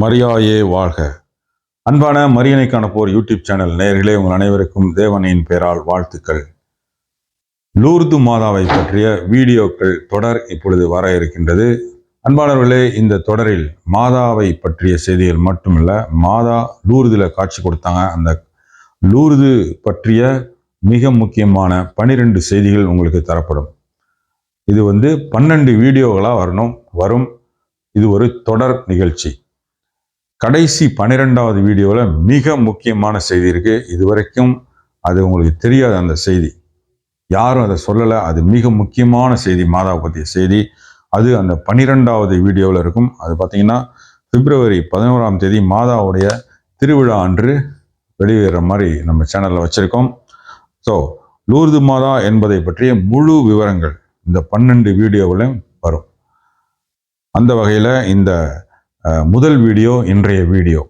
மரியாயே வாழ்க. அன்பான மரியனைக்கான போர் யூடியூப் சேனல் நேர்களே உங்கள் அனைவருக்கும் தேவனின் பெயரால் வாழ்த்துக்கள். லூர்து மாதாவை பற்றிய வீடியோக்கள் தொடர் இப்பொழுது வர இருக்கின்றது. அன்பானவர்களே இந்த தொடரில் மாதாவை பற்றிய செய்திகள் மட்டுமல்ல மாதா லூர்தில் காட்சி கொடுத்தாங்க. அந்த லூர்து பற்றிய மிக முக்கியமான பனிரெண்டு செய்திகள் உங்களுக்கு தரப்படும். இது வந்து பன்னெண்டு வீடியோகளாக வரணும் வரும். இது ஒரு தொடர் நிகழ்ச்சி. கடைசி பன்னிரெண்டாவது வீடியோவில் மிக முக்கியமான செய்தி இருக்குது இது வரைக்கும் அது உங்களுக்கு தெரியாத அந்த செய்தி. யாரும் அதை சொல்லலை. அது மிக முக்கியமான செய்தி மாதாவை பற்றிய செய்தி. அது அந்த பன்னிரெண்டாவது வீடியோவில் இருக்கும். அது பார்த்தீங்கன்னா பிப்ரவரி பதினோராம் தேதி மாதாவுடைய திருவிழா அன்று வெளியேற மாதிரி நம்ம சேனலில் வச்சுருக்கோம். ஸோ லூர்து மாதா என்பதை பற்றிய முழு விவரங்கள் இந்த பன்னெண்டு வீடியோவிலும் வரும். அந்த வகையில் இந்த முதல் வீடியோ இன்றைய வீடியோ.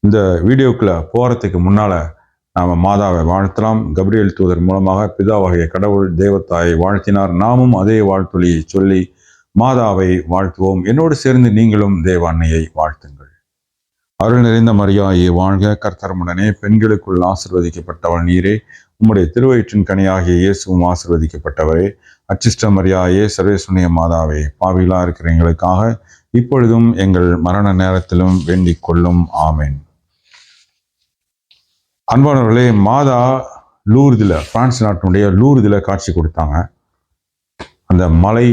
இந்த வீடியோக்குள்ள போகிறதுக்கு முன்னால் நாம் மாதாவை வாழ்த்தலாம். கப்ரியேல் தூதர் மூலமாக பிதாவாகிய கடவுள் தேவத்தாயை வாழ்த்தினார். நாமும் அதே வாழ்த்தொலியை சொல்லி மாதாவை வாழ்த்துவோம். என்னோடு சேர்ந்து நீங்களும் தேவ அன்னையை வாழ்த்துங்கள். அருள் நிறைந்த மரியாயை வாழ்க. கர்த்தரமுடனே பெண்களுக்குள் ஆசிர்வதிக்கப்பட்டவள் நீரே. உம்முடைய திருவயிற்றின் கனியாகிய இயேசுவும் ஆசிர்வதிக்கப்பட்டவரே. அச்சிஷ்ட மரியாயே சர்வேசுனிய மாதாவே பாவிலா இருக்கிற எங்களுக்காக இப்பொழுதும் எங்கள் மரண நேரத்திலும் வேண்டிக் கொள்ளும். ஆமேன். அன்பானவர்களே மாதா லூர்தில் பிரான்ஸ் நாட்டினுடைய லூர்தில் காட்சி கொடுத்தாங்க. அந்த மலை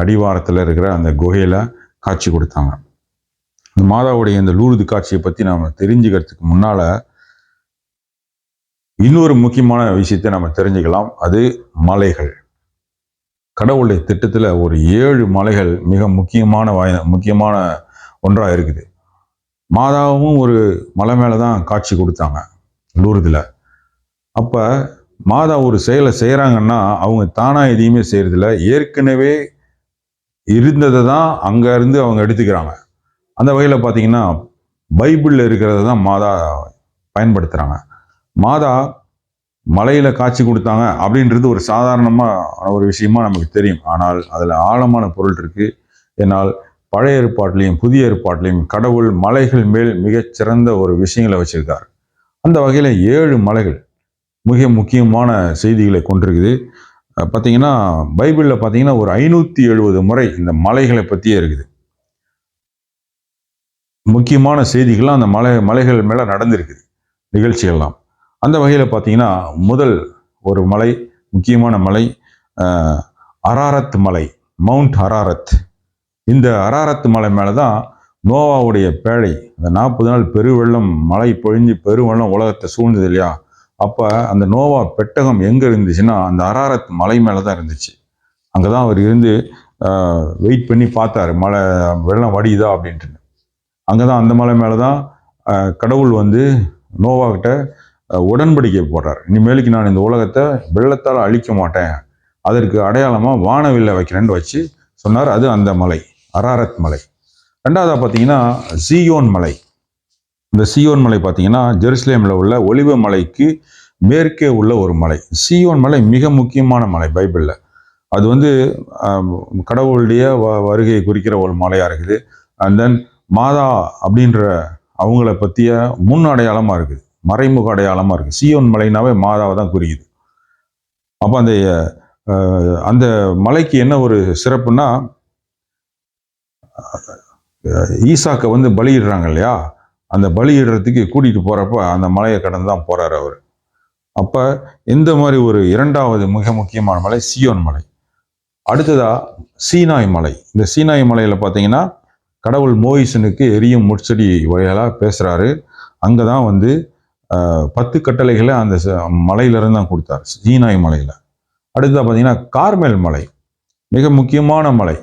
அடிவாரத்தில் இருக்கிற அந்த குகையில் காட்சி கொடுத்தாங்க. இந்த மாதாவுடைய இந்த லூர்து காட்சியை பற்றி நாம் தெரிஞ்சுக்கிறதுக்கு முன்னால் இன்னொரு முக்கியமான விஷயத்தை நம்ம தெரிஞ்சுக்கலாம். அது மலைகள். கடவுளுடைய திட்டத்தில் ஒரு ஏழு மலைகள் மிக முக்கியமான வாய் முக்கியமான ஒன்றாக இருக்குது. மாதாவும் ஒரு மலை மேலே தான் காட்சி கொடுத்தாங்க லூர்தில். அப்போ மாதா ஒரு செயலை செய்கிறாங்கன்னா அவங்க தானாக எதையுமே செய்கிறதில்ல ஏற்கனவே இருந்ததை தான் அங்கேருந்து அவங்க எடுத்துக்கிறாங்க. அந்த வகையில் பார்த்தீங்கன்னா பைபிளில் இருக்கிறத தான் மாதா பயன்படுத்துகிறாங்க மாதா மலையில் காட்சி கொடுத்தாங்க அப்படின்றது ஒரு சாதாரணமாக ஒரு விஷயமா நமக்கு தெரியும். ஆனால் அதில் ஆழமான பொருள் இருக்குது ஏன்னால் பழைய ஏற்பாட்டிலையும் புதிய ஏற்பாட்டிலையும் கடவுள் மலைகள் மேல் மிகச்சிறந்த ஒரு விஷயங்களை வச்சுருக்கார். அந்த வகையில் ஏழு மலைகள் மிக முக்கியமான செய்திகளை கொண்டிருக்குது. பார்த்தீங்கன்னா பைபிளில் பார்த்தீங்கன்னா ஒரு ஐநூற்றி எழுபது முறை இந்த மலைகளை பற்றியே இருக்குது. முக்கியமான செய்திகள்லாம் அந்த மலை மலைகள் மேலே நடந்திருக்குது. நிகழ்ச்சிகள்லாம். அந்த வகையில் பார்த்தீங்கன்னா முதல் ஒரு மலை முக்கியமான மலை அராரத் மலை மவுண்ட் அராரத். இந்த அராரத் மலை மேலே தான் நோவாவுடைய பேழை. அந்த நாற்பது நாள் பெருவெள்ளம் மழை பொழிஞ்சு பெருவெள்ளம் உலகத்தை சூழ்ந்தது இல்லையா? அப்போ அந்த நோவா பெட்டகம் எங்கே இருந்துச்சுன்னா அந்த அராரத் மலை மேலே தான் இருந்துச்சு. அங்கே தான் அவர் இருந்து வெயிட் பண்ணி பார்த்தாரு. மழை வெள்ளம் வடியுதா அப்படின்ட்டு. அங்கே தான் அந்த மலை மேலே தான் கடவுள் வந்து நோவா உடன்படிக்கை போடுறார். இனிமேலுக்கு நான் இந்த உலகத்தை வெள்ளத்தால் அழிக்க மாட்டேன். அதற்கு அடையாளமாக வானவில்லை வைக்கிறேன்னு வச்சு சொன்னார். அது அந்த மலை அராரத் மலை. ரெண்டாவதாக பார்த்தீங்கன்னா சியோன் மலை. இந்த சியோன் மலை பார்த்தீங்கன்னா ஜெருசலேமில் உள்ள ஒலிவ மலைக்கு மேற்கே உள்ள ஒரு மலை. சியோன் மலை மிக முக்கியமான மலை பைபிளில். அது வந்து கடவுளுடைய வ- வருகையை குறிக்கிற ஒரு மலையாக இருக்குது. அண்ட் தென் மாதா அப்படின்ற அவங்கள பற்றிய முன் அடையாளமாக இருக்குது. மறைமுக அடையாளமாக இருக்குது சியோன் மலைனாவே மாதாவை தான் குறியுது அப்போ அந்த அந்த மலைக்கு என்ன ஒரு சிறப்புன்னா ஈசாக்கை வந்து பலியிடுறாங்க இல்லையா? அந்த பலியிடுறதுக்கு கூட்டிகிட்டு போகிறப்ப அந்த மலையை கடந்து தான் போகிறார் அவர். அப்போ இந்த மாதிரி ஒரு இரண்டாவது மிக முக்கியமான மலை சியோன் மலை. அடுத்ததாக சீனாய் மலை. இந்த சீனாய் மலையில் பார்த்தீங்கன்னா கடவுள் மோயிசனுக்கு எரியும் முட்செடி வகையெல்லாம் பேசுகிறாரு அங்கே தான் வந்து பத்து கட்டளைகளை அந்த ச- மலையிலிருந்து தான் கொடுத்தார். சீனாய் மலையில். அடுத்ததாக பார்த்தீங்கன்னா கார்மெல் மலை. மிக முக்கியமான மலை.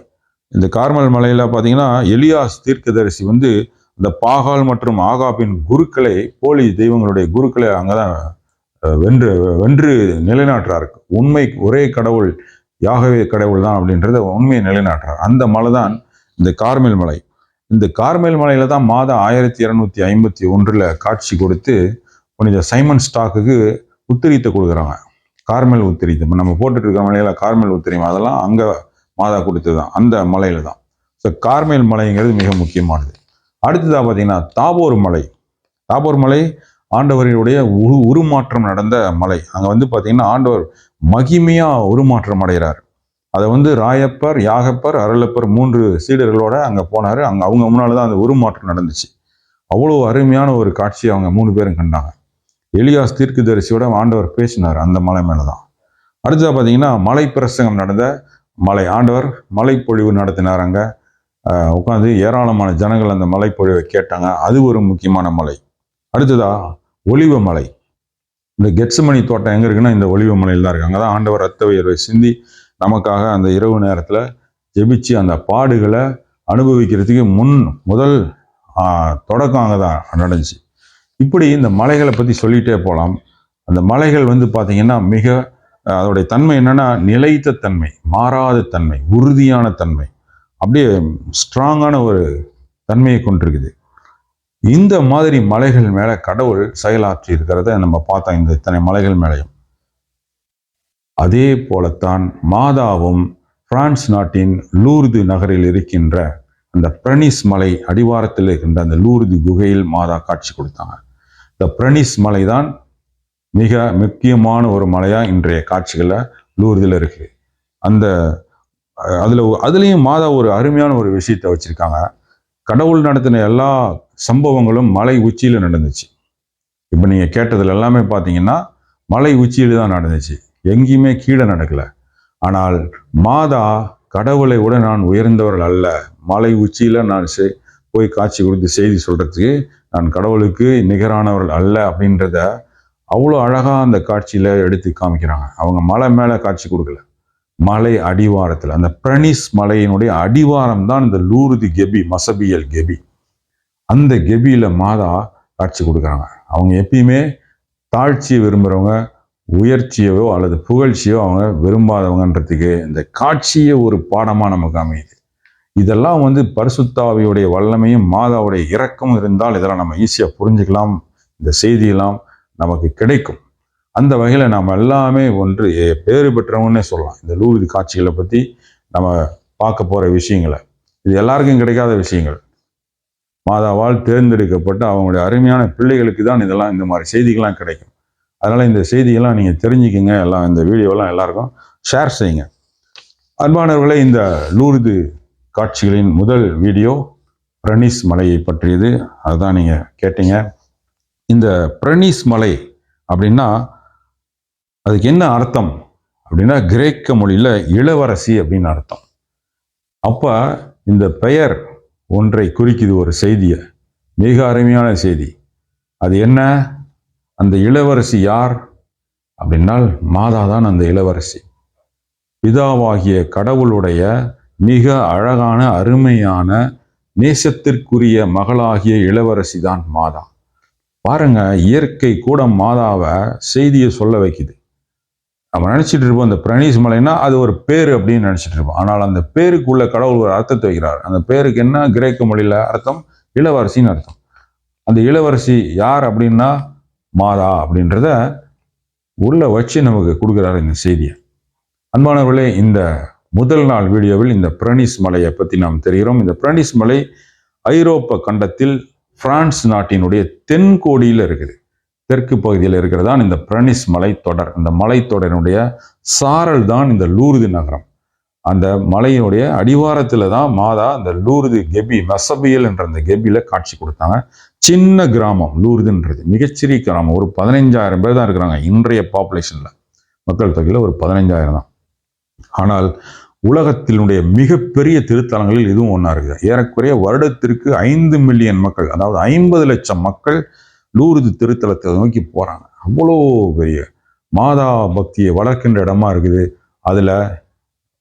இந்த கார்மல் மலையில் பார்த்தீங்கன்னா எலியாஸ் தீர்க்கதரிசி வந்து இந்த பாகால் மற்றும் ஆகாப்பின் குருக்களை போலி தெய்வங்களுடைய குருக்களை அங்கே தான் வென்று வென்று நிலைநாட்டுறாரு. உண்மை ஒரே கடவுள் யாகவே கடவுள் தான் அப்படின்றத உண்மையை நிலைநாட்டுறார். அந்த மலை தான் இந்த கார்மேல் மலை. இந்த கார்மேல் மலையில தான் மாதம் ஆயிரத்தி இரநூத்தி ஐம்பத்தி ஒன்றில் காட்சி கொடுத்து புனித சைமன் ஸ்டாக்குக்கு உத்திரித்தை கொடுக்குறாங்க கார்மேல் உத்திரித்தை. நம்ம போட்டுட்டு இருக்கிற மலையில கார்மேல் உத்திரியம் அதெல்லாம் அங்கே மாதா கொடுத்தது தான் அந்த மலையில தான் ஸோ கார்மேல் மலைங்கிறது மிக முக்கியமானது. அடுத்ததாக பார்த்தீங்கன்னா தாபோர் மலை. தாபோர் மலை ஆண்டவரினுடைய உரு உருமாற்றம் நடந்த மலை. அங்கே வந்து பார்த்தீங்கன்னா ஆண்டவர் மகிமையாக உருமாற்றம் அடைகிறார். அதை வந்து ராயப்பர் யாகப்பர் அருளப்பர் மூன்று சீடர்களோட அங்கே போனார். அங்கே அவங்க முன்னால் தான் அந்த உருமாற்றம் நடந்துச்சு. அவ்வளோ அருமையான ஒரு காட்சியை அவங்க மூணு பேரும் கண்டாங்க. எலியாஸ் தீர்க்கதரிசியோட ஆண்டவர் பேசினார் அந்த மலை மேலே தான் அடுத்ததாக பார்த்தீங்கன்னா மலை பிரசங்கம் நடந்த மலை. ஆண்டவர் மலைப்பொழிவு நடத்தினார் அங்கே. உட்காந்து ஏராளமான ஜனங்கள் அந்த மலைப்பொழிவை கேட்டாங்க. அது ஒரு முக்கியமான மலை. அடுத்ததா ஒளிவ மலை. இந்த கெட்சுமணி தோட்டம் எங்கே இருக்குன்னா இந்த ஒளிவ மலையில் தான் இருக்குது அங்கே தான் ஆண்டவர் ரத்த உயர்வை சிந்தி நமக்காக அந்த இரவு நேரத்தில் ஜெபிச்சு அந்த பாடுகளை அனுபவிக்கிறதுக்கு முன் முதல் தொடக்கம் அங்கே தான் நடந்துச்சு. இப்படி இந்த மலைகளை பற்றி சொல்லிகிட்டே போகலாம் அந்த மலைகள் வந்து பார்த்தீங்கன்னா மிக அதோடைய தன்மை என்னென்னா நிலைத்த தன்மை மாறாத தன்மை உறுதியான தன்மை. அப்படியே ஸ்ட்ராங்கான ஒரு தன்மையை கொண்டிருக்குது. இந்த மாதிரி மலைகள் மேலே கடவுள் செயலாற்றி இருக்கிறத நம்ம பார்த்தோம் இந்த இத்தனை மலைகள் மேலேயும். அதே போலத்தான் மாதாவும் பிரான்ஸ் நாட்டின் லூர்து நகரில் இருக்கின்ற அந்த பிரனிஸ் மலை அடிவாரத்தில் இருக்கின்ற அந்த லூர்து குகையில் மாதா காட்சி கொடுத்தாங்க. இந்த பிரனிஸ் மலை தான் மிக முக்கியமான ஒரு மலையா இன்றைய காட்சிகளில் லூர்தில் இருக்கு. அந்த அதில் அதுலேயும் மாதா ஒரு அருமையான ஒரு விஷயத்தை வச்சிருக்காங்க. கடவுள் நடத்தின எல்லா சம்பவங்களும் மலை உச்சியில் நடந்துச்சு. இப்போ நீங்கள் கேட்டதுல எல்லாமே பார்த்தீங்கன்னா மலை உச்சியில் தான் நடந்துச்சு. எங்கேயுமே கீழே நடக்கலை. ஆனால் மாதா கடவுளை விட நான் உயர்ந்தவர்கள் அல்ல. மலை உச்சியில் நான் போய் காட்சி கொடுத்து செய்தி சொல்றதுக்கு நான் கடவுளுக்கு நிகரானவர்கள் அல்ல அப்படின்றத அவ்வளோ அழகாக அந்த காட்சியில் எடுத்து காமிக்கிறாங்க. அவங்க மலை மேலே காட்சி கொடுக்கல. மலை அடிவாரத்தில் அந்த பிரனிஸ் மலையினுடைய அடிவாரம் தான் இந்த லூர்து கெபி மசபியல் கெபி. அந்த கெபியில் மாதா காட்சி கொடுக்குறாங்க. அவங்க எப்பயுமே தாழ்ச்சியை விரும்புகிறவங்க உயர்ச்சியவோ அல்லது புகழ்ச்சியோ அவங்க விரும்பாதவங்கன்றதுக்கு இந்த காட்சியை ஒரு பாடமாக நமக்கு அமையுது. இதெல்லாம் வந்து பரிசுத்தாவியுடைய வல்லமையும் மாதாவுடைய இறக்கமும் இருந்தால் இதெல்லாம் நம்ம ஈஸியாக புரிஞ்சுக்கலாம். இந்த செய்தியெல்லாம் நமக்கு கிடைக்கும். அந்த வகையில் நாம் எல்லாமே ஒன்று பேறு பெற்றவங்கன்னே சொல்லலாம். இந்த லூர்து காட்சிகளை பற்றி நம்ம பார்க்க போகிற விஷயங்களை. இது எல்லாருக்கும் கிடைக்காத விஷயங்கள். மாதாவால் தேர்ந்தெடுக்கப்பட்ட அவங்களுடைய அருமையான பிள்ளைகளுக்கு தான் இதெல்லாம் இந்த மாதிரி செய்திகள்லாம் கிடைக்கும். அதனால் இந்த செய்திகள்லாம் நீங்கள் தெரிஞ்சுக்கங்க. எல்லாம் இந்த வீடியோலாம் எல்லாருக்கும் ஷேர் செய்யுங்க. அன்பானவர்களே இந்த லூர்து காட்சிகளின் முதல் வீடியோ பிரனிஸ் மலையை பற்றியது. அதுதான் நீங்கள் கேட்டீங்க. இந்த பிரனிஸ் மலை அப்படின்னா அதுக்கு என்ன அர்த்தம் அப்படின்னா கிரேக்க மொழியில் இளவரசி அப்படின்னு அர்த்தம். அப்போ இந்த பெயர் ஒன்றை குறிக்குது ஒரு செய்தியை. மிக அருமையான செய்தி. அது என்ன? அந்த இளவரசி யார்? அப்படின்னால் மாதா தான் அந்த இளவரசி. பிதாவாகிய கடவுளுடைய மிக அழகான அருமையான நேசத்திற்குரிய மகளாகிய இளவரசி தான் மாதா. பாருங்க இயற்கை கூட மாதாவை செய்தியை சொல்ல வைக்குது. நம்ம நினச்சிட்டு இருப்போம் அந்த பிரணீஸ் மலைன்னா அது ஒரு பேர் அப்படின்னு நினச்சிட்டு இருப்போம். ஆனால் அந்த பேருக்குள்ள கடவுள் ஒரு அர்த்தத்தை வைக்கிறார். அந்த பேருக்கு என்ன? கிரேக்க மொழியில் அர்த்தம் இளவரசின்னு அர்த்தம். அந்த இளவரசி யார் அப்படின்னா மாதா அப்படின்றத உள்ள வச்சு நமக்கு கொடுக்குறாரு இந்த செய்தியை. அன்பானவர்களே இந்த முதல் நாள் வீடியோவில் இந்த பிரனிஸ் மலையை பற்றி நாம் தெரிகிறோம். இந்த பிரனிஸ் மலை ஐரோப்ப கண்டத்தில் பிரான்ஸ் நாட்டினுடைய தென்கோடியில் இருக்குது. தெற்கு பகுதியில் இருக்கிறதான் இந்த பிரனிஸ் மலைத்தொடர் இந்த மலைத்தொடரினுடைய சாரல் தான் இந்த லூர்து நகரம். அந்த மலையினுடைய அடிவாரத்தில் தான் மாதா இந்த லூர்து கெபி மெசபியல் என்ற அந்த கெபியில் காட்சி கொடுத்தாங்க. சின்ன கிராமம் லூர்துன்றது. மிகச்சிறிய கிராமம். ஒரு பதினைஞ்சாயிரம் பேர் தான் இருக்கிறாங்க இன்றைய பாப்புலேஷனில் மக்கள் தொகையில் ஒரு பதினைஞ்சாயிரம் தான். ஆனால் உலகத்தினுடைய மிகப்பெரிய திருத்தலங்களில் இதுவும் ஒன்றா இருக்குது. ஏறக்குறைய வருடத்திற்கு ஐந்து மில்லியன் மக்கள் அதாவது ஐம்பது லட்சம் மக்கள் லூர்து திருத்தலத்தை நோக்கி போகிறாங்க அவ்வளோ பெரிய மாதா பக்தியை வளர்க்கின்ற இடமா இருக்குது. அதில்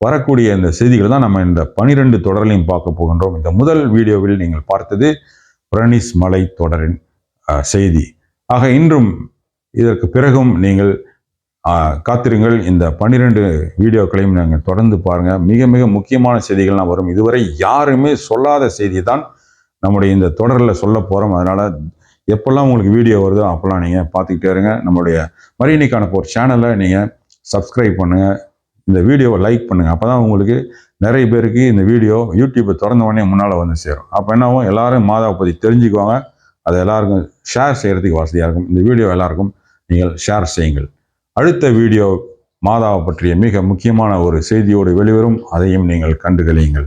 வரக்கூடிய இந்த செய்திகள் தான் நம்ம இந்த பனிரெண்டு தொடரிலையும் பார்க்க போகின்றோம். இந்த முதல் வீடியோவில் நீங்கள் பார்த்தது பிரனிஸ் மலை தொடரின் செய்தி. ஆக இன்றும் இதற்கு பிறகும் நீங்கள் காத்திருங்கள். இந்த பன்னிரெண்டு வீடியோக்களையும் நாங்கள் தொடர்ந்து பாருங்கள் மிக மிக முக்கியமான செய்திகள்லாம் வரும். இதுவரை யாருமே சொல்லாத செய்தி தான் நம்முடைய இந்த தொடரில் சொல்ல போகிறோம் அதனால் எப்போல்லாம் உங்களுக்கு வீடியோ வருதோ அப்போல்லாம் நீங்கள் பார்த்துக்கிட்டே இருங்க. நம்மளுடைய மரியணிக்கான போர் சேனலை நீங்கள் சப்ஸ்கிரைப் பண்ணுங்கள் இந்த வீடியோவை லைக் பண்ணுங்கள் அப்போ தான் உங்களுக்கு நிறைய பேருக்கு இந்த வீடியோ யூடியூப்பை திறந்த உடனே முன்னால் வந்து சேரும். அப்போ என்னாகும் எல்லாரும் மாதாவை பற்றி தெரிஞ்சுக்குவாங்க. அதை எல்லாருக்கும் ஷேர் செய்கிறதுக்கு வசதியாக இருக்கும். இந்த வீடியோ எல்லாருக்கும் நீங்கள் ஷேர் செய்யுங்கள். அடுத்த வீடியோ மாதாவை பற்றிய மிக முக்கியமான ஒரு செய்தியோடு வெளிவரும். அதையும் நீங்கள் கண்டுகளியுங்கள்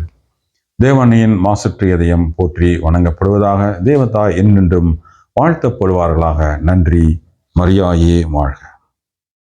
தேவனையின் மாசற்று இதயம் போற்றி வணங்கப்படுவதாக தேவதாய் என்றென்றும் வாழ்த்தப்படுவார்களாக. நன்றி. மரியாயே வாழ்க.